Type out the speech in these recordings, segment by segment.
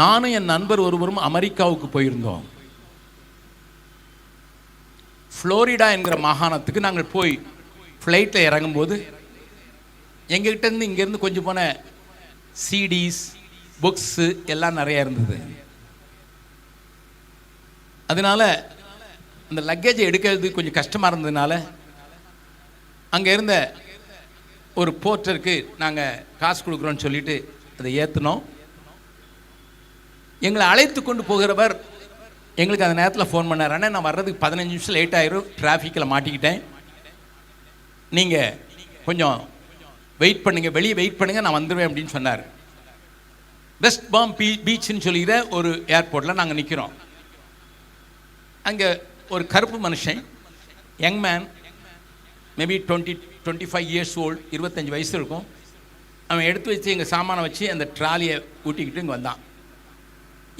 நானும் என் நண்பர் ஒருவரும் அமெரிக்காவுக்கு போயிருந்தோம். ஃப்ளோரிடா என்கிற மாகாணத்துக்கு நாங்கள் போய் ஃப்ளைட்டில் இறங்கும்போது எங்ககிட்டருந்து இங்கேருந்து கொஞ்சம் போன சிடிஸ் புக்ஸு எல்லாம் நிறையா இருந்தது. அதனால அந்த லக்கேஜை எடுக்கிறது கொஞ்சம் கஷ்டமாக இருந்ததுனால அங்கே இருந்த ஒரு போர்ட்டருக்கு நாங்கள் காசு கொடுக்குறோன்னு சொல்லிட்டு அதை ஏற்றினோம் எங்களை அழைத்து கொண்டு போகிறவர். எங்களுக்கு அந்த நேரத்தில் ஃபோன் பண்ணார். ஆனால் நான் வர்றதுக்கு பதினஞ்சு நிமிஷம் லேட் ஆயிரும். டிராஃபிக்கில் மாட்டிக்கிட்டேன். நீங்கள் கொஞ்சம் வெயிட் பண்ணுங்கள் வெளியே வெயிட் பண்ணுங்கள் நான் வந்துடுவேன் அப்படின்னு சொன்னார். வெஸ்ட் பாம் பீ பீச்னு சொல்லிக்கிற ஒரு ஏர்போர்ட்டில் நாங்கள் நிற்கிறோம் அங்கே ஒரு கருப்பு மனுஷன் young man maybe twenty twenty five years old இருபத்தஞ்சி வயசு இருக்கும். அவன் எடுத்து வச்சு எங்கள் சாமானை வச்சு அந்த ட்ராலியை ஊட்டிக்கிட்டு இங்கே வந்தான்.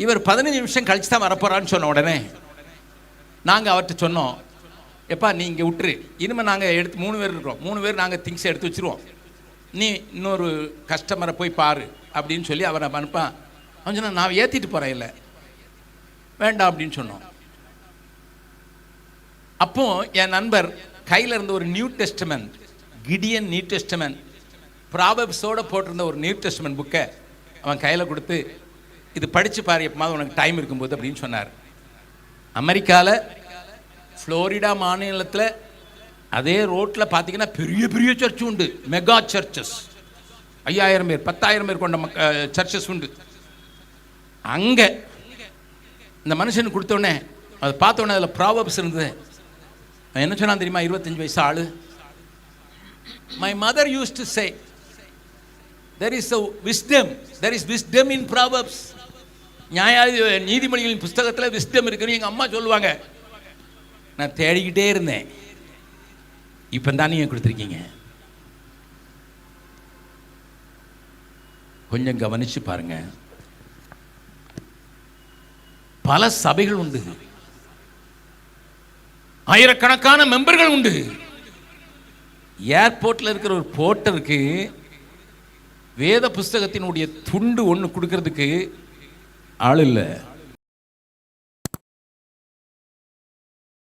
இவர் பதினஞ்சு நிமிஷம் கழிச்சு தான் வரப்போறான்னு சொன்ன உடனே நாங்கள் அவர்கிட்ட சொன்னோம் எப்பா நீ இங்கே விட்டுரு. இனிமேல் நாங்கள் எடுத்து மூணு பேர் இருக்கிறோம். மூணு பேர் நாங்கள் திங்ஸ் எடுத்து வச்சிருவோம். நீ இன்னொரு கஸ்டமரை போய் பாரு அப்படின்னு சொல்லி அவரை அனுப்பான் அவன் நான் ஏற்றிட்டு போகிறேன் இல்லை. வேண்டாம் அப்படின்னு சொன்னோம். அப்போ என் நண்பர் கையில் இருந்த ஒரு new testament Gideon new testament ப்ராபப்ஸோட போட்டிருந்த ஒரு நியூ டெஸ்டமெண்ட் புக்கை அவன் கையில் கொடுத்து இது படிச்சு பாரு எப்பமாவது உனக்கு டைம் இருக்கும்போது அப்படின்னு சொன்னார். அமெரிக்காவில் ஃப்ளோரிடா மாநிலத்தில் அதே ரோட்டில் பார்த்தீங்கன்னா பெரிய பெரிய சர்ச் உண்டு. மெகா சர்ச்சஸ் ஐயாயிரம் பேர் பத்தாயிரம் பேர் கொண்ட மக்க சர்ச்சஸ் உண்டு. அங்கே இந்த மனுஷனுக்கு கொடுத்தோடனே அதை பார்த்தோன்னே அதில் ப்ராபப்ஸ் இருந்தது. என்ன சொன்னான் தெரியுமா? இருபத்தஞ்சு வயசு ஆளு. My mother use to say there is a wisdom there is wisdom in proverbs நியாயாதி நீதிமொழிகளின் புஸ்தகத்தில் விஸ்டம் இருக்குன்னு எங்கள் அம்மா சொல்லுவாங்க. நான் தேடிக்கிட்டே இருந்தேன். இப்போ தான் நீங்கள் கொடுத்துருக்கீங்க? கொஞ்சம் கவனித்து பாருங்க. பல சபைகள் உண்டு. ஆயிரக்கணக்கான மெம்பர்கள் உண்டு. ஏர்போர்ட்டில் இருக்கிற ஒரு போர்ட்டருக்கு வேத புஸ்தகத்தினுடைய துண்டு ஒன்று கொடுக்கறதுக்கு ஆள் இல்லை.